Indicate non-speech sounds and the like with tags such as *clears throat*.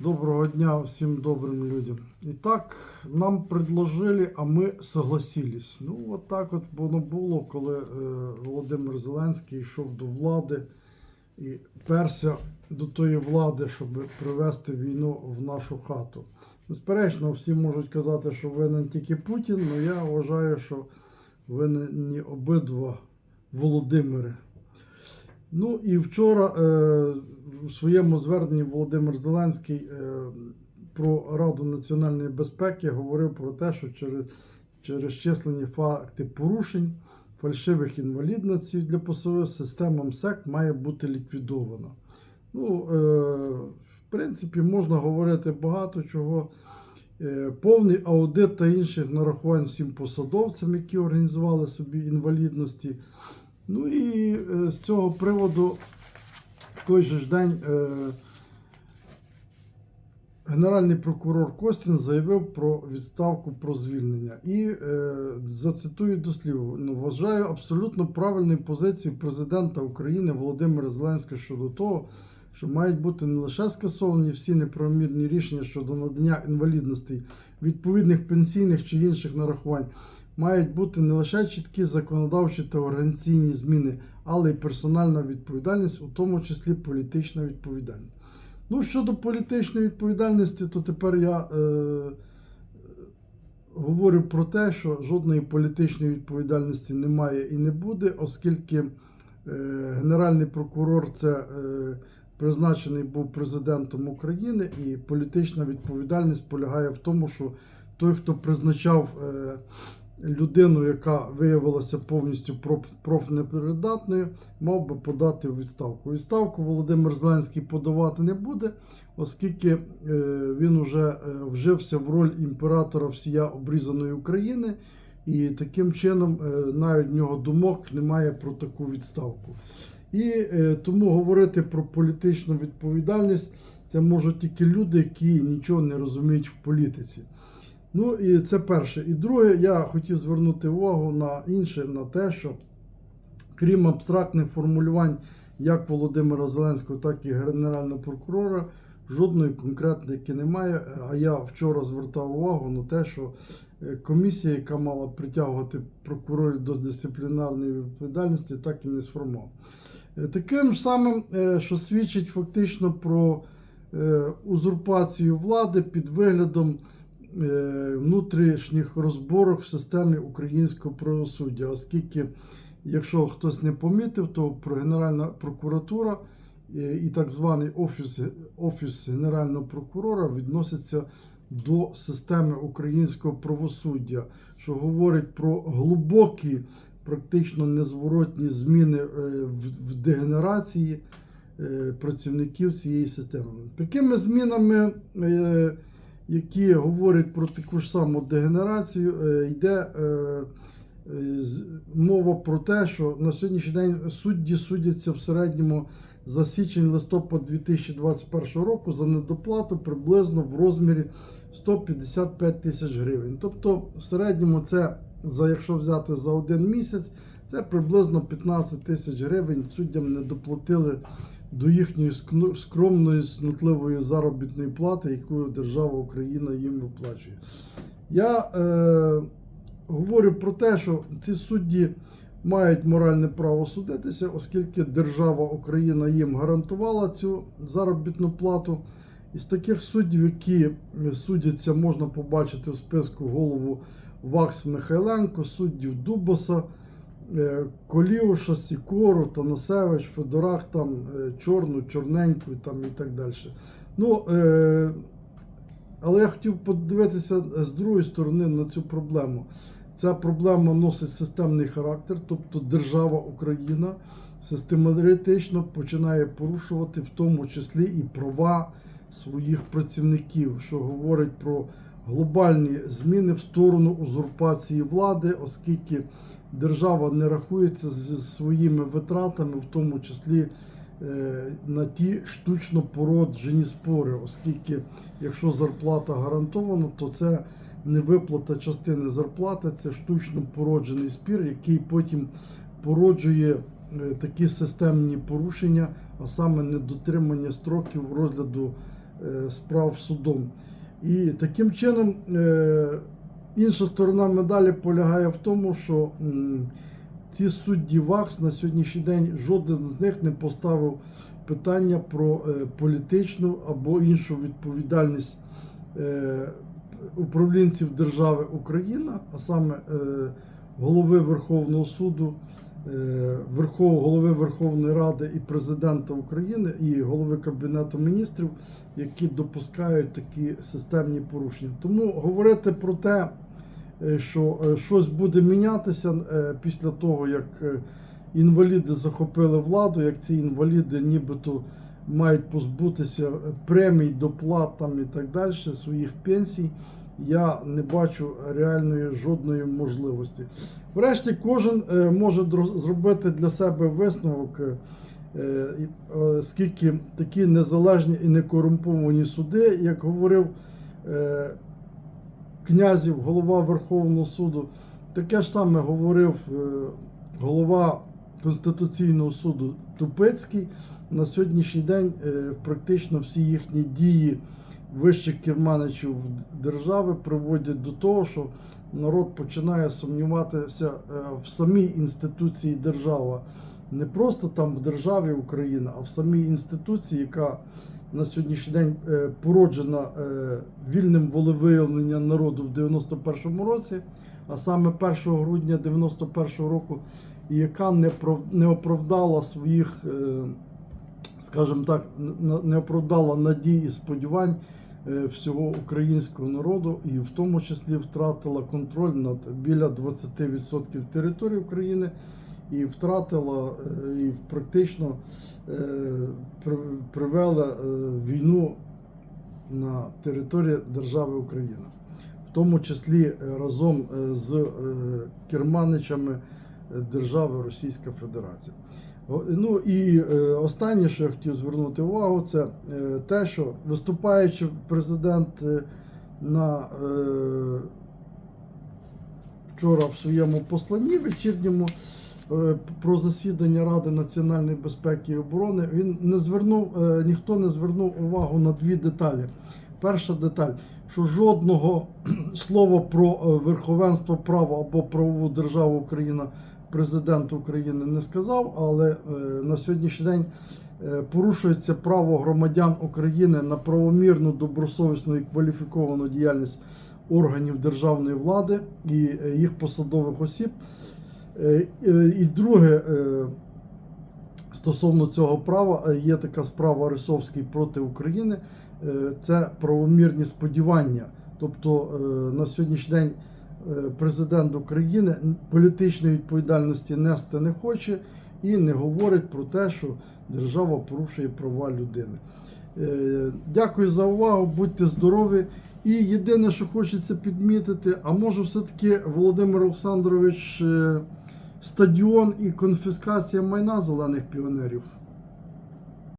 Доброго дня всем добрым людям. Итак, нам предложили, а ми согласились. Ну, от так от воно було, коли е, Володимир Зеленський йшов до влади і перся до тої влади, щоб привести війну в нашу хату. Безперечно, всі можуть казати, що винен тільки Путін, але я вважаю, що винні обидва Володимири. Ну і вчора е, у своєму зверненні Володимир Зеленський е, про Раду національної безпеки говорив про те, що через, через численні факти порушень фальшивих інвалідностей для ПСО система МСЕК має бути ліквідована. Ну, е, в принципі, можна говорити багато чого. Е, Повний аудит та інших нарахувань всім посадовцям, які організували собі інвалідності. Ну і з цього приводу в той же ж день е, Генеральний прокурор Костін заявив про відставку про звільнення. І е, зацитую дослівно. Ну, вважаю абсолютно правильною позицією президента України Володимира Зеленського щодо того, що мають бути не лише скасовані всі неправомірні рішення щодо надання інвалідностей, відповідних пенсійних чи інших нарахувань, мають бути не лише чіткі законодавчі та організаційні зміни, але й персональна відповідальність, у тому числі політична відповідальність. Ну, щодо політичної відповідальності, то тепер я е, говорю про те, що жодної політичної відповідальності немає і не буде, оскільки е, Генеральний прокурор це е, призначений був президентом України, і політична відповідальність полягає в тому, що той, хто призначав е, людину, яка виявилася повністю профнепридатною, мав би подати у відставку. Відставку Володимир Зеленський подавати не буде, оскільки е, він вже е, вжився в роль імператора всія обрізаної України, і таким чином е, навіть в нього думок немає про таку відставку. І тому говорити про політичну відповідальність це можуть тільки люди, які нічого не розуміють в політиці. Ну і це перше. І друге, я хотів звернути увагу на інше, на те, що крім абстрактних формулювань як Володимира Зеленського, так і Генерального прокурора, жодної конкретики немає. А я вчора звертав увагу на те, що е, комісія, яка мала притягувати прокурорів до дисциплінарної відповідальності, так і не сформована. Е, Таким ж самим, е, що свідчить фактично про узурпацію влади під виглядом внутрішніх розборок в системі українського правосуддя, оскільки, якщо хтось не помітив, то про Генеральна прокуратура е, і так званий офіс, офіс Генерального прокурора відносяться до системи українського правосуддя, що говорить про глибокі, практично незворотні зміни е, в, дегенерації е, працівників цієї системи. Такими змінами, е, які говорять про таку ж саму дегенерацію, е, йде е, е, мова про те, що на сьогоднішній день судді судяться в середньому за січень-листопад 2021 року за недоплату приблизно в розмірі 155 тисяч гривень. Тобто, в середньому це, за, якщо взяти за один місяць, це приблизно 15 тисяч гривень суддям не доплатили до їхньої скромної, снутливої заробітної плати, яку держава Україна їм виплачує. Я е, говорю про те, що ці судді мають моральне право судитися, оскільки держава Україна їм гарантувала цю заробітну плату. Із таких суддів, які судяться, можна побачити в списку голову Вакс Михайленко, суддів Дубоса, Коліуша, Сікору, Танасевич, Федорах, там, е, Чорну, Чорненьку там, і так далі. Ну, е, але я хотів подивитися з другої сторони на цю проблему. Ця проблема носить системний характер, тобто держава Україна систематично починає порушувати в тому числі і права своїх працівників, що говорить про глобальні зміни в сторону узурпації влади, оскільки держава не рахується зі своїми витратами, в тому числі е, на ті штучно породжені спори, оскільки якщо зарплата гарантована, то це не виплата частини зарплати, це штучно породжений спір, який потім породжує е, такі системні порушення, а саме недотримання строків розгляду е, справ судом. І таким чином інша сторона медалі полягає в тому, що ці судді ВАКС на сьогоднішній день жоден з них не поставив питання про е, політичну або іншу відповідальність е, управлінців держави Україна, а саме е, голови Верховного суду, голови Верховної Ради і президента України, і голови Кабінету міністрів, які допускають такі системні порушення. Тому говорити про те, що е, щось буде мінятися е, після того, як е, інваліди захопили владу, як ці інваліди нібито мають позбутися премій, доплат там і так далі, своїх пенсій, я не бачу реальної жодної можливості. Врешті кожен е, може зробити для себе висновок, е, е, е, скільки такі незалежні і некорумповані суди, як говорив е, князів, голова Верховного суду, таке ж саме говорив е, голова Конституційного суду Тупицький. На сьогоднішній день е, практично всі їхні дії вищих керманичів держави приводять до того, що народ починає сумніватися е, в самій інституції держава. Не просто там в державі Україна, а в самій інституції, яка на сьогоднішній день е, породжена е, вільним волевиявленням народу в 91-му році, а саме 1 грудня 91-го року, яка не оправдала своїх, е, скажімо так, не оправдала надій і сподівань всього українського народу, і в тому числі втратила контроль над біля 20% території України і втратила е, і практично е, привела е, війну на території держави Україна, в тому числі разом з керманичами держави Російська Федерація. Ну і останнє, що я хотів звернути увагу, це те, що виступаючи президент на вчора в своєму посланні вечірньому про засідання Ради національної безпеки і оборони, він не звернув, е, ніхто не звернув увагу на дві деталі. Перша деталь, що жодного *clears throat* слова про е, верховенство права або правову державу Україна президент України не сказав, але е, на сьогоднішній день е, порушується право громадян України на правомірну, добросовісну і кваліфіковану діяльність органів державної влади і е, їх посадових осіб. Е, е, І друге, е, стосовно цього права, є така справа Рисовський проти України. Це правомірні сподівання. Тобто на сьогоднішній день президент України політичної відповідальності нести не хоче і не говорить про те, що держава порушує права людини. Дякую за увагу, будьте здорові. І єдине, що хочеться підмітити, а може все-таки Володимир Олександрович стадіон і конфіскація майна зелених піонерів.